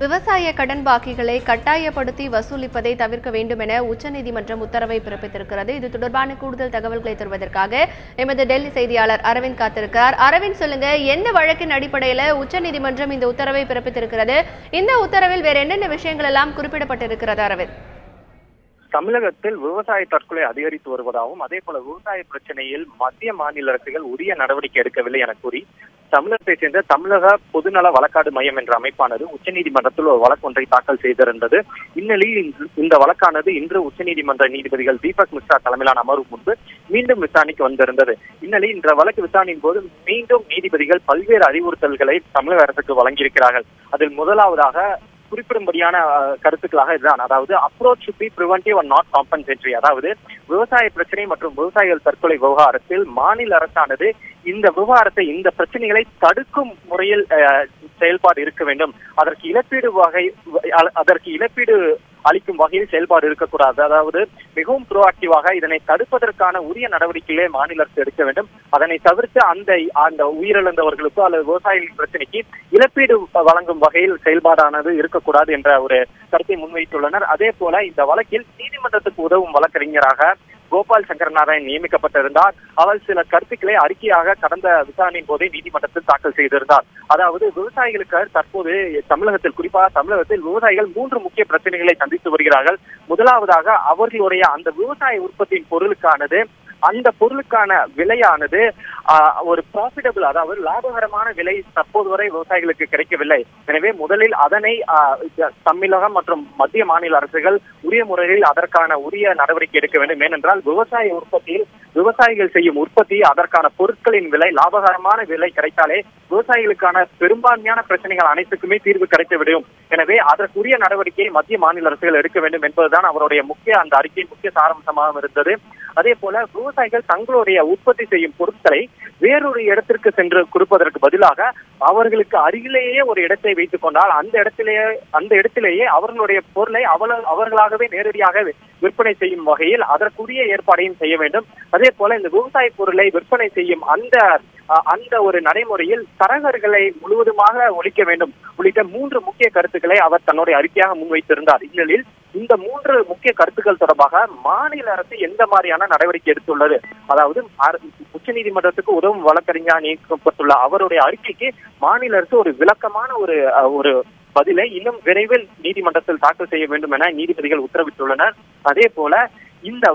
விவசாய கடன் பாக்கிகளை கட்டாயப்படுத்தி வசூலிப்பதை தவிர்க்க வேண்டும் என உச்சநீதிமன்றம் உத்தரவை பிறப்பித்திருக்கிறது. இது தொடர்பான கூடுதல் தகவல்களை தருவதற்காக எமது டெல்லி செய்தியாளர் அரவிந்த் காத்திருக்கிறார். அரவிந்த் சொல்லுங்க எந்த வழக்கின் அடிப்படையில உச்சநீதிமன்றம் இந்த உத்தரவை பிறப்பித்திருக்கிறது? இந்த உத்தரவில் வேற என்னென்ன விஷயங்கள் எல்லாம் குறிப்பிடப்பட்டிருக்கிறது அரவிந்த்? தமிழகத்தில் விவசாய தற்கொலை அதிகரித்து வருவதாகவும் அதே போல விவசாய பிரச்சனையில் மத்திய மாநில அரசுகள் உரிய நடவடிக்கை எடுக்கவில்லை என கூறி தமிழகத்தை சேர்ந்த தமிழக பொதுநல வழக்காடு மையம் என்ற அமைப்பானது உச்சநீதிமன்றத்தில் ஒரு வழக்கு ஒன்றை தாக்கல் செய்திருந்தது. இந்நிலையில் இந்த- இந்த வழக்கானது இன்று உச்சநீதிமன்ற நீதிபதிகள் தீபக் மிஸ்ரா தலைமையிலான அமர்வு முன்பு மீண்டும் விசாரணைக்கு வந்திருந்தது. இந்நிலையில் இந்த வழக்கு விசாரணையின் போது மீண்டும் நீதிபதிகள் பல்வேறு அறிவுறுத்தல்களை தமிழக அரசுக்கு வழங்கியிருக்கிறார்கள். அதில் முதலாவதாக குறிப்பிடும்படியான கருத்துக்களாக இதுதான். அதாவது approach to be preventive and not compensatory அதாவது விவசாய பிரச்சனை மற்றும் விவசாயிகள் தற்கொலை விவகாரத்தில் மாநில அரசானது இந்த விவகாரத்தை இந்த பிரச்சனைகளை தடுக்கும் முறையில் அஹ், செயல்பாடு இருக்க வேண்டும். அதற்கு இழப்பீடு வகை அதற்கு இழப்பீடு அளிக்கும் வகையில் செயல்பாடு இருக்கக்கூடாது. அதாவது மிகவும் ப்ரோஆக்டிவாக இதனை தடுப்பதற்கான உரிய நடவடிக்கைகளை மாநில அரசு எடுக்க வேண்டும். அதனை தவிர்த்து அந்த அந்த உயிரிழந்தவர்களுக்கோ அல்லது விவசாயிகளின் பிரச்சனைக்கு இழப்பீடு வழங்கும் வகையில் செயல்பாடானது இருக்கக்கூடாது என்ற ஒரு கருத்தை முன்வைத்துள்ளனர். அதே போல இந்த வழக்கில் நீதிமன்றத்துக்கு உதவும் வழக்கறிஞராக கோபால் சங்கர் நாராயண் நியமிக்கப்பட்டிருந்தார். அவர் சில கருத்துக்களை அறிக்கையாக கடந்த விசாரணையின் போதே நீதிமன்றத்தில் தாக்கல் செய்திருந்தார். அதாவது விவசாயிகளுக்கு தற்போது தமிழகத்தில் குறிப்பாக தமிழகத்தில் விவசாயிகள் மூன்று முக்கிய பிரச்சனைகளை சந்தித்து வருகிறார்கள். முதலாவதாக அவர்களுடைய அந்த விவசாய உற்பத்தியின் பொருளுக்கானது அந்த பொருளுக்கான விலையானது ஆஹ், ஒரு ப்ராஃபிட்டபிள் அதாவது லாபகரமான விலை தற்போது வரை விவசாயிகளுக்கு கிடைக்கவில்லை. எனவே முதலில் அதனை ஆஹ், தமிழகம் மற்றும் மத்திய மாநில அரசுகள் உரிய முறையில் அதற்கான உரிய நடவடிக்கை எடுக்க வேண்டும். ஏனென்றால் விவசாய உற்பத்தியில் விவசாயிகள் செய்யும் உற்பத்தி அதற்கான பொருட்களின் விலை லாபகரமான விலை கிடைத்தாலே விவசாயிகளுக்கான பெரும்பான்மையான பிரச்சனைகள் அனைத்துக்குமே தீர்வு கிடைத்துவிடும். எனவே அதற்குரிய நடவடிக்கையை மத்திய மாநில அரசுகள் எடுக்க வேண்டும் என்பதுதான் அவருடைய முக்கிய அந்த அறிக்கையின் முக்கிய சாராம்சமாக இருந்தது. அதே போல விவசாயிகள் தங்களுடைய உற்பத்தி செய்யும் பொருட்களை வேறொரு இடத்திற்கு சென்று கொடுப்பதற்கு பதிலாக அவர்களுக்கு அருகிலேயே ஒரு இடத்தை வைத்துக் கொண்டால் அந்த இடத்திலேயே அந்த இடத்திலேயே அவர்களுடைய பொருளை அவல அவர்களாகவே நேரடியாக விற்பனை செய்யும் வகையில் அதற்குரிய ஏற்பாடையும் செய்ய வேண்டும். அதே போல இந்த விவசாய பொருளை விற்பனை செய்யும் அந்த அஹ், அந்த ஒரு நடைமுறையில் தரகர்களை முழுவதுமாக ஒழிக்க வேண்டும். உள்ளிட்ட மூன்று முக்கிய கருத்துக்களை அவர் தன்னுடைய அறிக்கையாக முன்வைத்திருந்தார். இந்நிலையில் இந்த மூன்று முக்கிய கருத்துக்கள் தொடர்பாக மாநில அரசு எந்த மாதிரியான நடவடிக்கை எடுத்துள்ளது? அதாவது உச்ச நீதிமன்றத்துக்கு உதவும் வழக்கறிஞர் நியமிக்கப்பட்டுள்ள அவருடைய அறிக்கைக்கு மாநில அரசு ஒரு விளக்கமான ஒரு அஹ், ஒரு பதிலை இன்னும் விரைவில் நீதிமன்றத்தில் தாக்கல் செய்ய வேண்டும் என நீதிபதிகள் உத்தரவிட்டுள்ளனர். அதே போல இந்த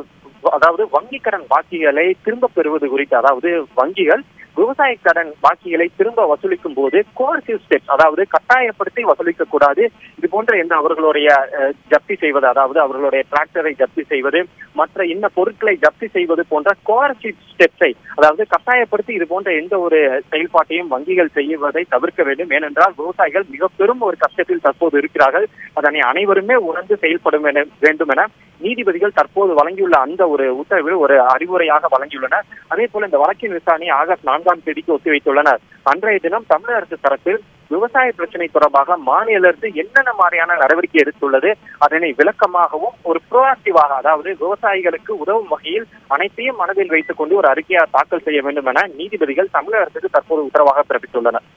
அதாவது வங்கி கடன் பாக்கிகளை திரும்ப பெறுவது குறித்து அதாவது வங்கிகள் விவசாய கடன் பாக்கிகளை திரும்ப வசூலிக்கும் போது கோர்சிவ் ஸ்டெப்ஸ் அதாவது கட்டாயப்படுத்தி வசூலிக்க கூடாது. இது போன்ற என்ன அவர்களுடைய ஜப்தி செய்வது அதாவது அவர்களுடைய டிராக்டரை ஜப்தி செய்வது மற்ற இன்ன பொருட்களை ஜப்தி செய்வது போன்ற கோர்சிவ் ஸ்டெப்ஸை அதாவது கட்டாயப்படுத்தி இது போன்ற எந்த ஒரு செயல்பாட்டையும் வங்கிகள் செய்வதை தவிர்க்க வேண்டும். ஏனென்றால் விவசாயிகள் மிக பெரும் ஒரு கஷ்டத்தில் தற்போது இருக்கிறார்கள். அதனை அனைவருமே உணர்ந்து செயல்படும் வேண்டும் என நீதிபதிகள் தற்போது வழங்கியுள்ள அந்த ஒரு உத்தரவில் ஒரு அறிவுரையாக வழங்கியுள்ளனர் அதே போல இந்த வழக்கின் விசாரணை ஆகஸ்ட் நான்காம் தேதிக்கு ஒத்திவைத்துள்ளனர். அன்றைய தினம் தமிழக அரசு தரப்பில் விவசாய பிரச்சனை தொடர்பாக மாநில அரசு என்னென்ன மாதிரியான நடவடிக்கை எடுத்துள்ளது அதனை விளக்கமாகவும் ஒரு ப்ரோஆக்டிவாக அதாவது விவசாயிகளுக்கு உதவும் வகையில் அனைத்தையும் மனதில் வைத்துக் கொண்டு ஒரு அறிக்கையை தாக்கல் செய்ய வேண்டும் என நீதிபதிகள் தமிழக அரசுக்கு தற்போது உத்தரவாக பிறப்பித்துள்ளனர்.